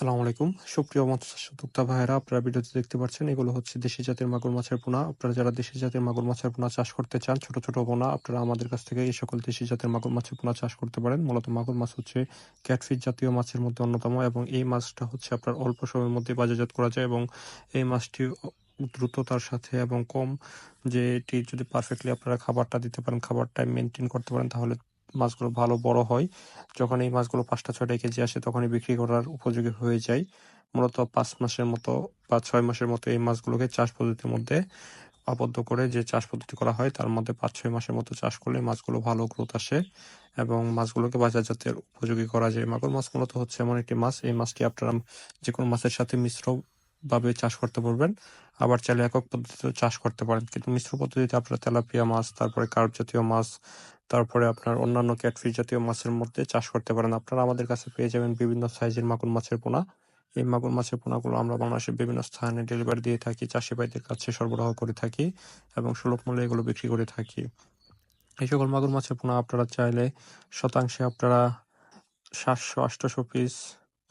আসসালামু আলাইকুম। সুপ্রিয় মৎস্য উদ্যোক্তা ভাইয়েরা, আপনারা ভিডিওতে দেখতে পাচ্ছেন, এগুলো হচ্ছে দেশি জাতের মাগুর মাছের পোনা। আপনারা যারা দেশি জাতের মাগুর মাছের পোনা চাষ করতে চান, ছোট ছোট পোনা, আপনারা আমাদের কাছ থেকে এই সকল দেশি জাতের মাগুর মাছের পোনা চাষ করতে পারেন। মূলত মাগুর মাছ হচ্ছে ক্যাটফিশ জাতীয় মাছের মধ্যে অন্যতম এবং এই মাছটা হচ্ছে আপনার অল্প সময়ের মধ্যে বাজারজাত করা যায় এবং এই মাছটি দ্রুততার সাথে এবং কম যে এটি যদি পারফেক্টলি আপনারা খাবারটা দিতে পারেন খাবার টাইম মেনটেন করতে পারেন, তাহলে মাছগুলো ভালো বড় হয়, যখন এই মাছগুলো পাঁচটা, ছয়টা কেজি আসে তখনই বিক্রি করার উপযোগী হয়ে যায়। মূলত পাঁচ মাসের মতো বা ছয় মাসের মতো এই মাছগুলোকে চাষ পদ্ধতির মধ্যে আবদ্ধ করে যে চাষ পদ্ধতি করা হয়, তার মধ্যে পাঁচ, ছয় মাসের মতো চাষ করলে মাছগুলো ভালো গ্রোথ আসে এবং মাছগুলোকে বাজারজাতের উপযোগী করা যায়। মাগুর মাছ মূলত হচ্ছে এমন একটি মাছ, এই মাছটি আপনারা যে কোনো মাছের সাথে মিশ্র ভাবে চাষ করতে পারবেন। আবার চাইলে একক পদ্ধতিতে চাষ করতে পারেন। কিন্তু মিশ্র পদ্ধতিতে আপনারা তেলাপিয়া মাছ, তারপরে কার্প জাতীয় মাছ তারপরে আপনার অন্যান্য ক্যাটফিশ জাতীয় মাছের মধ্যে চাষ করতে পারেন। আপনারা আমাদের কাছে পেয়ে যাবেন বিভিন্ন সাইজের মাগুর মাছের পোনা। এই মাগুর মাছের পোনাগুলো আমরা বাংলাদেশের বিভিন্ন স্থানে ডেলিভারি দিয়ে থাকি, চাষি ভাইদের কাছে সরবরাহ করে থাকি এবং সুলভ মূল্যে এগুলো বিক্রি করে থাকি। এই সকল মাগুর মাছের পোনা আপনারা চাইলে শতাংশে আপনারা সাতশো, আটশো পিস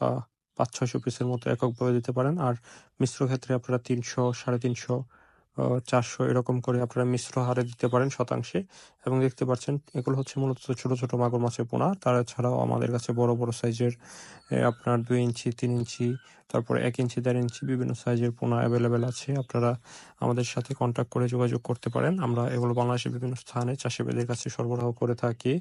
বা পাঁচ ছয়শো পিসের মতো এককভাবে দিতে পারেন। আর মিশ্র ক্ষেত্রে আপনারা তিনশো, সাড়ে তিনশো চারশো এরকম করে আপনারা মিশ্র হারে দিতে পারেন শতাংশে। এবং দেখতে পাচ্ছেন, এগুলো হচ্ছে মূলত ছোট ছোট মাগুর মাছের পোনা। তারা ছাড়াও আমাদের কাছে বড় বড় সাইজের আপনার দুই ইঞ্চি, তিন ইঞ্চি তারপরে এক ইঞ্চি দেড় ইঞ্চি বিভিন্ন সাইজের পোনা অ্যাভেলেবেল আছে। আপনারা আমাদের সাথে কন্ট্যাক্ট করে যোগাযোগ করতে পারেন। আমরা এগুলো বাংলাদেশের বিভিন্ন স্থানে চাষিবাদের কাছে সরবরাহ করে থাকি।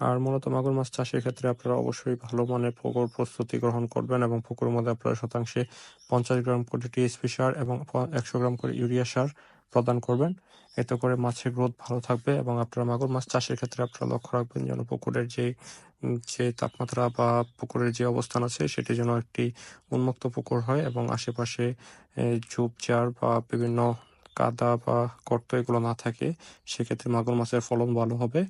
আর মূলত মাগুর মাছ চাষের ক্ষেত্রে আপনারা অবশ্যই ভালো মানের পুকুর প্রস্তুতি গ্রহণ করবেন এবং পুকুরের মধ্যে আপনারা শতাংশে পঞ্চাশ গ্রাম করে টিএসপি সার এবং একশো গ্রাম করে ইউরিয়া সার প্রদান করবেন। এতে করে মাছের গ্রোথ ভালো থাকবে এবং আপনারা মাগুর মাছ চাষের ক্ষেত্রে আপনারা লক্ষ্য রাখবেন যেন পুকুরের যে যে তাপমাত্রা বা পুকুরের যে অবস্থান আছে সেটি যেন একটি উন্মুক্ত পুকুর হয় এবং আশেপাশে ঝোপঝাড় বা বিভিন্ন কাদা বা গর্ত এগুলো না থাকে, সেক্ষেত্রে মাগুর মাছের ফলন ভালো হবে।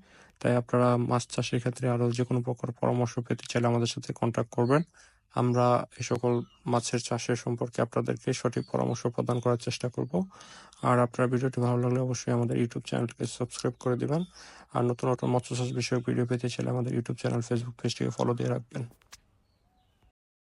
তাই আপনারা মাছ চাষের ক্ষেত্রে আরও যে কোনো প্রকার পরামর্শ পেতে চাইলে আমাদের সাথে কন্ট্যাক্ট করবেন। আমরা এ সকল মাছের চাষের সম্পর্কে আপনাদেরকে সঠিক পরামর্শ প্রদান করার চেষ্টা করব। আর আপনার ভিডিওটি ভালো লাগলে অবশ্যই আমাদের ইউটিউব চ্যানেলটিকে সাবস্ক্রাইব করে দিবেন। আর নতুন নতুন মৎস্য চাষ বিষয়ক ভিডিও পেতে চাইলে আমাদের ইউটিউব চ্যানেল ফেসবুক পেজটিকে ফলো দিয়ে রাখবেন।